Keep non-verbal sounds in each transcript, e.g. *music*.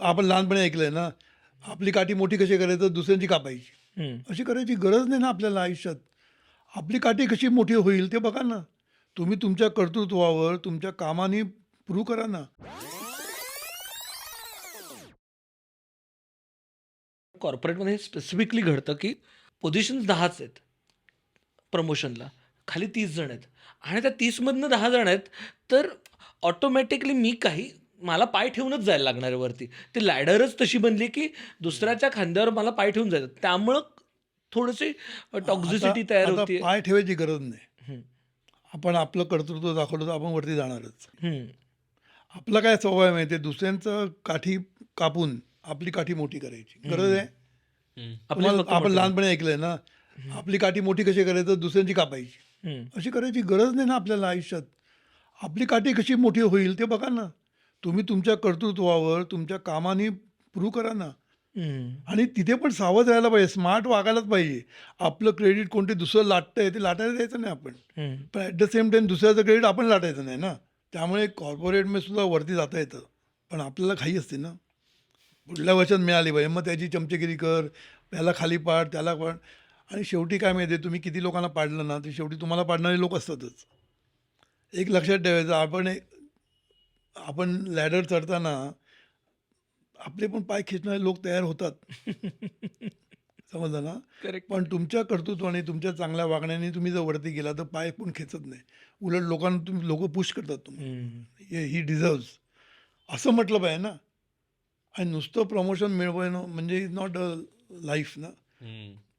आपण लहानपणी ऐकलंय ना आपली काठी मोठी कशी करायचं दुसऱ्यांची कापायची. अशी करायची गरज नाही ना आपल्याला आयुष्यात. आपली काठी कशी मोठी होईल ते बघा ना. तुम्ही तुमच्या कर्तृत्वावर तुमच्या कामाने प्रूव्ह करा ना. कॉर्पोरेटमध्ये स्पेसिफिकली घडतं की पोझिशन्स दहाच आहेत. प्रमोशनला. खाली तीस जण आहेत. आणि त्या तीसमधनं दहा जण आहेत तर ऑटोमॅटिकली मी काही मला पाय ठेवूनच जायला लागणार आहे वरती. ती लॅडरच तशी बनली की दुसऱ्याच्या खांद्यावर मला पाय ठेवून जायचं. त्यामुळं थोडीशी टॉक्झिसिटी तयार आता होती पाय ठेवायची गरज नाही. आपण आपलं कर्तृत्व दाखवलं तर आपण वरती जाणारच. आपला काय स्वभाव आहे माहिती आहे दुसऱ्यांचं काठी कापून आपली काठी मोठी करायची. गरज आहे? तुम्हाला- आपण लहानपणी ऐकलंय ना आपली काठी मोठी कशी करायचं? दुसऱ्यांची कापायची. अशी करायची गरज नाही ना आपल्याला आयुष्यात. आपली काठी कशी मोठी होईल ते बघा ना. तुम्ही तुमच्या कर्तृत्वावर तुमच्या कामाने प्रूव्ह करा ना. आणि तिथे पण सावध राहायला पाहिजे स्मार्ट वागायलाच पाहिजे. आपलं क्रेडिट कोणते दुसरं लाटतंय ते लाटायला द्यायचं नाही आपण. पण ॲट द सेम टाईम दुसऱ्याचं क्रेडिट आपण लाटायचं नाही ना. त्यामुळे कॉर्पोरेटमध्ये सुद्धा वरती जाता येतं. पण आपल्याला घाई असते ना. पुढल्या वर्षात मिळाली पाहिजे मग त्याची चमचेगिरी कर त्याला खाली पाड त्याला पाड. आणि शेवटी काय माहिती तुम्ही किती लोकांना पाडलं ना ते शेवटी तुम्हाला पाडणारे लोक असतातच. एक लक्षात ठेवायचं आपण एक आपण लॅडर चढताना आपले पण पाय खेचणारे लोक तयार होतात. *laughs* समजलं ना? करेक्ट पण तुमच्या कर्तृत्वाने तुमच्या चांगल्या वागण्याने तुम्ही जर वरती गेला तर पाय पण खेचत नाही. उलट लोकांना तुम्ही लोक पुश करतात तुम्ही. ही डिझर्व्स असं म्हटलं पाहिजे ना? आणि नुसतं प्रमोशन मिळवणं म्हणजे इज नॉट अ लाईफ ना?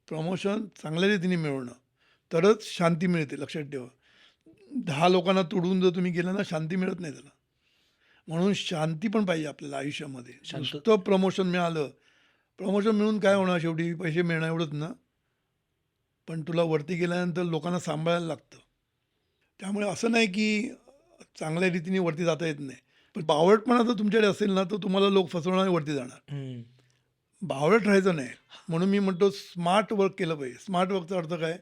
प्रमोशन चांगल्या रीतीने मिळवणं. तरच शांती मिळते लक्षात ठेवा. दहा लोकांना तोडून जर तुम्ही गेला ना शांती मिळत नाही त्याला. म्हणून शांती पण पाहिजे आपल्याला आयुष्यामध्ये. नुसतं प्रमोशन मिळालं प्रमोशन मिळून काय होणार शेवटी? पैसे मिळणं एवढंच ना? पण तुला वरती गेल्यानंतर लोकांना सांभाळायला लागतं. त्यामुळे असं नाही की चांगल्या रीतीने वरती जाता येत नाही. पण बावळटपणा जर तुमच्याकडे असेल ना तर तुम्हाला लोक फसवणार वरती जाणार. बावळट राहायचं नाही. म्हणून मी म्हणतो स्मार्ट वर्क केलं पाहिजे. स्मार्ट वर्कचा अर्थ काय?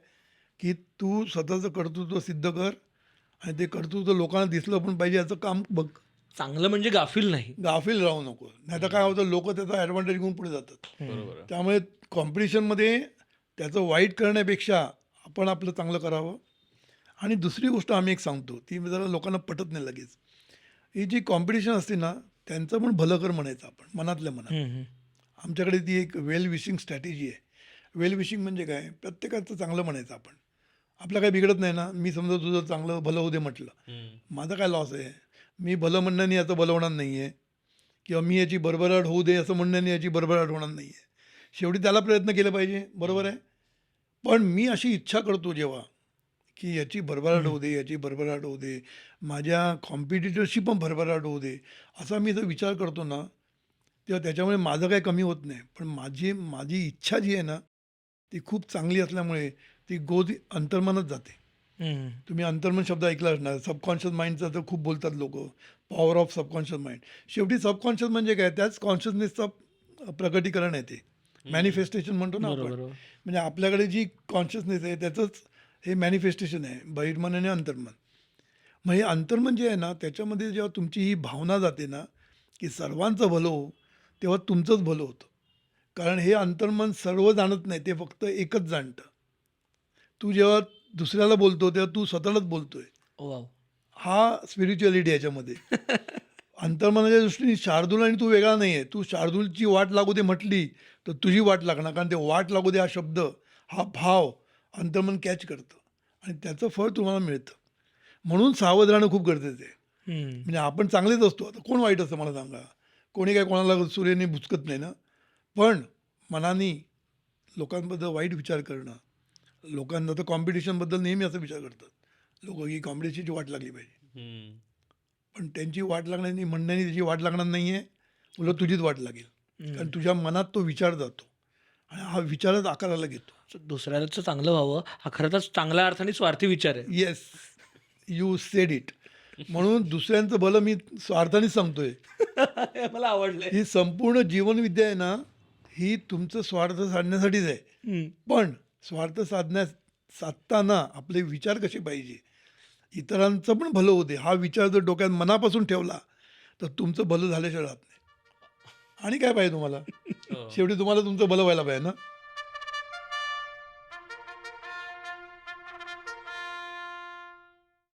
की तू स्वतःचं कर्तृत्व सिद्ध कर आणि ते कर्तृत्व लोकांना दिसलं पण पाहिजे याचं काम बघ. चांगलं म्हणजे गाफील नाही. गाफील राहू नको. नाही तर काय होतं लोक त्याचा ॲडव्हान्टेज घेऊन पुढे जातात. बरोबर त्यामुळे कॉम्पिटिशनमध्ये त्याचं वाईट करण्यापेक्षा आपण आपलं चांगलं करावं. आणि दुसरी गोष्ट आम्ही एक सांगतो ती जरा लोकांना पटत नाही लगेच. ही जी कॉम्पिटिशन असते ना त्यांचं पण भलं कर म्हणायचं आपण मनातल्या मनात. आमच्याकडे ती एक वेल विशिंग स्ट्रॅटेजी आहे. वेल विशिंग म्हणजे काय? प्रत्येकाचं चांगलं म्हणायचं आपण. आपलं काही बिघडत नाही ना मी समजा तुझं चांगलं भलं होऊ दे म्हटलं. माझा काय लॉस आहे? मी भलं म्हणण्याने याचं भलं होणार नाही आहे किंवा मी याची बरबराट होऊ दे असं म्हणण्याने याची बरबराट होणार नाही आहे शेवटी त्याला प्रयत्न केला पाहिजे बरोबर आहे? पण मी अशी इच्छा करतो जेव्हा की याची भरभराट होऊ दे याची भरभराट होऊ दे माझ्या कॉम्पिटिटरशी पण भरभराट होऊ दे असा मी जर विचार करतो ना तेव्हा त्याच्यामुळे माझं काही कमी होत नाही. पण माझी माझी इच्छा जी आहे ना ती खूप चांगली असल्यामुळे ती गोज अंतर्मनात जाते. तुम्ही अंतर्मन शब्द ऐकला असणार. सबकॉन्शियस माइंडचा तर खूप बोलतात लोक. पॉवर ऑफ सबकॉन्शियस माइंड शेवटी सबकॉन्शियस म्हणजे काय? त्याच कॉन्शियसनेसचं प्रकटीकरण आहे ते. मॅनिफेस्टेशन म्हणतो ना आपण. बरोबर म्हणजे आपल्याकडे जी कॉन्शियसनेस आहे त्याचंच हे मॅनिफेस्टेशन आहे. बहिर्मन आणि अंतर्मन. मग हे अंतर्मन जे आहे ना त्याच्यामध्ये जेव्हा तुमची ही भावना जाते ना की सर्वांचं भलं हो तेव्हा तुमचंच भलं होतं. कारण हे अंतर्मन सर्व जाणत नाही ते फक्त एकच जाणतं. तू जेव्हा दुसऱ्याला बोलतो तेव्हा तू स्वतःलाच बोलतोय. वाव. हा स्पिरिच्युअलिटी याच्यामध्ये. अंतर्मनाच्या दृष्टीने शार्दूल आणि तू वेगळा नाही आहे तू शार्दूलची वाट लागू दे म्हटली तर तुझी वाट लागणार. कारण ते वाट लागू दे हा शब्द हा भाव अंतर्मन कॅच करतं. आणि त्याचं फळ तुम्हाला मिळतं. म्हणून सावध राहणं खूप गरजेचं आहे. म्हणजे आपण चांगलेच असतो. आता कोण वाईट असतं मला सांगा? कोणी काय कोणाला सूर्याने बुचकत नाही ना? पण मनाने लोकांबद्दल वाईट विचार करणं लोकांना तर कॉम्पिटिशनबद्दल नेहमी असं विचार करतात. लोक ही कॉम्पिटिशनची वाट लागली पाहिजे. पण त्यांची वाट लागणार नाही म्हणण्याने त्याची वाट लागणार नाही आहे उलट तुझीच वाट लागेल. कारण तुझ्या मनात तो विचार जातो. आणि हा विचारच आकाराला घेतो. दुसऱ्याचं चांगलं व्हावं हा खरं तर चांगल्या अर्थाने स्वार्थी विचार आहे. येस यू सेड इट म्हणून दुसऱ्यांचं भलं मी स्वार्थानेच सांगतोय. *laughs* हे मला आवडलंय. ही संपूर्ण जीवनविद्या आहे ना ही तुमचं स्वार्थ साधण्यासाठीच आहे. पण स्वार्थ साधण्यास साधताना आपले विचार कसे पाहिजे? इतरांचं पण भलं होते हा विचार जर डोक्यात मनापासून ठेवला तर तुमचं भलं झाल्याशिवाय राहत नाही. आणि काय पाहिजे तुम्हाला? *laughs* हो. शेवटी तुम्हाला तुमचं भलं व्हायला पाहिजे ना?